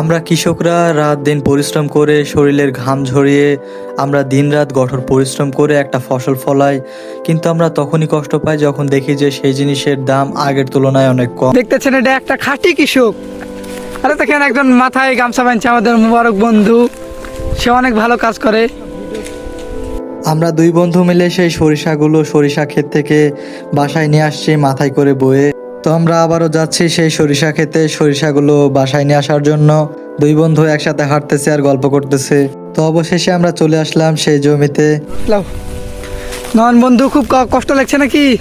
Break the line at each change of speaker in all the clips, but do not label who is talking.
আমরা কৃষকরা রাত দিন পরিশ্রম করে শরীরের ঘাম ঝরিয়ে আমরা দিনরাত কঠোর পরিশ্রম করে একটা ফসল ফলাই কিন্তু আমরা তখনই কষ্ট পাই যখন দেখি যে সেই জিনিসের দাম আগের তুলনায় অনেক কম।
দেখতেছেন এটা একটা খাঁটি কৃষক। আরে দেখেন একজন মাথায় গামছা বাঁধছে আমাদের মুবারক বন্ধু। সে অনেক ভালো কাজ করে।
আমরা দুই বন্ধু মিলে সেই সরিষাগুলো সরিষা ক্ষেত থেকে বাসায় নিয়ে আসছি মাথায় করে বয়ে। তো আমরা আবারও যাচ্ছি সেই সরিষা খেতে। সরিষাগুলো বাসায় নিয়ে আসার জন্য দুই বন্ধু একসাথে হাঁটতেছে আর গল্প করতেছে। তো অবশেষে আমরা চলে আসলাম সেই জমিতে।
নয়ন বন্ধু খুব কষ্ট লাগছে নাকি?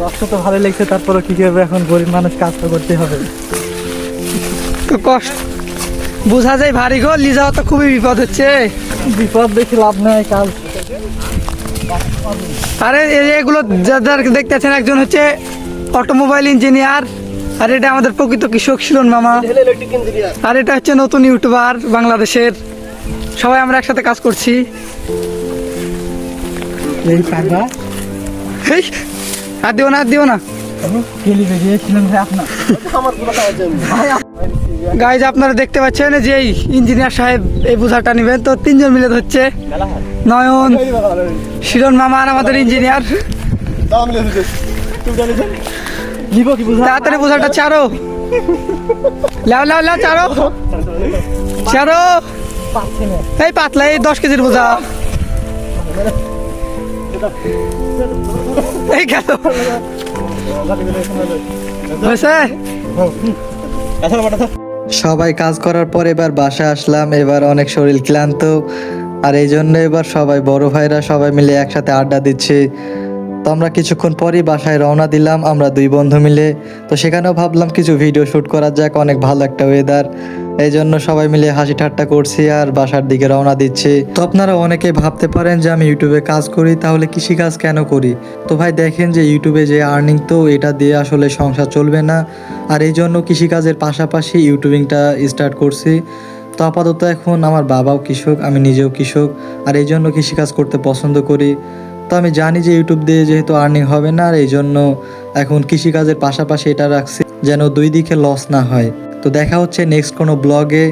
কষ্ট তো ভালো লাগছে তারপরে কি করবে? এখন গরিব মানুষ কাজ তো করতে হবে।
তো কষ্ট। বোঝা যায় ভারী গো লিজা তো খুবই বিপদ হচ্ছে।
বিপদ দেখে লাভ নেই কাজ।
আরে এই- এগুলো যাদের দেখতেছেন একজন হচ্ছে অটোমোবাইল ইঞ্জিনিয়ার আর এটা আমাদের প্রকৃত কৃষক শিলন মামা। আর এটা হচ্ছে নতুন ইউটিউবার বাংলাদেশের। সবাই আমরা একসাথে কাজ করছি। আর দিও না আর দিও না। গাইজ আপনারা। দেখতে পাচ্ছেন যে এই ইঞ্জিনিয়ার সাহেব এই বোঝাটা নেবেন। তো তিনজন মিলে ধরছে। নয়ন শিরন মামা আর আমাদের ইঞ্জিনিয়ার। তাড়াতাড়ি বোঝাটা লাও লাও লাও এই পাতলা, এই দশ কেজির বোঝা। এই গেল। হয়েছে?
সবাই কাজ করার পর এবার বাসায় আসলাম। এবার অনেক শরীর ক্লান্ত। আর এই জন্য এবার সবাই বড় ভাইরা সবাই মিলে একসাথে আড্ডা দিচ্ছে। তো আমরা কিছুক্ষণ পরই বাসায় রওনা দিলাম, আমরা দুই বন্ধু মিলে। তো সেখানেও ভাবলাম কিছু ভিডিও শ্যুট করা যাক, অনেক ভালো একটা ওয়েদার এই জন্য সবাই মিলে হাসি ঠাট্টা করছি আর বাসার দিকে রওনা দিচ্ছি। তো আপনারা অনেকে ভাবতে পারেন যে আমি ইউটিউবে কাজ করি, তাহলে কৃষি কাজ কেন করি? তো ভাই, দেখেন যে ইউটিউবে যে আর্নিং তো, এটা দিয়ে আসলে সংসার চলবে না। আর এই জন্য কৃষিকাজের পাশাপাশি ইউটিউবিংটা স্টার্ট করছি। তো আপাতত এখন আমার বাবাও কৃষক, আমি নিজেও কৃষক। আর এই জন্য কৃষিকাজ করতে পছন্দ করি। তো আমি জানি যে ইউটিউব দিয়ে যেহেতু আর্নিং হবে না, আর এই জন্য এখন কৃষিকাজের পাশাপাশি এটা রাখছি যেন দুই দিকে লস না হয়। তো দেখা হচ্ছে নেক্সট কোনো ব্লগে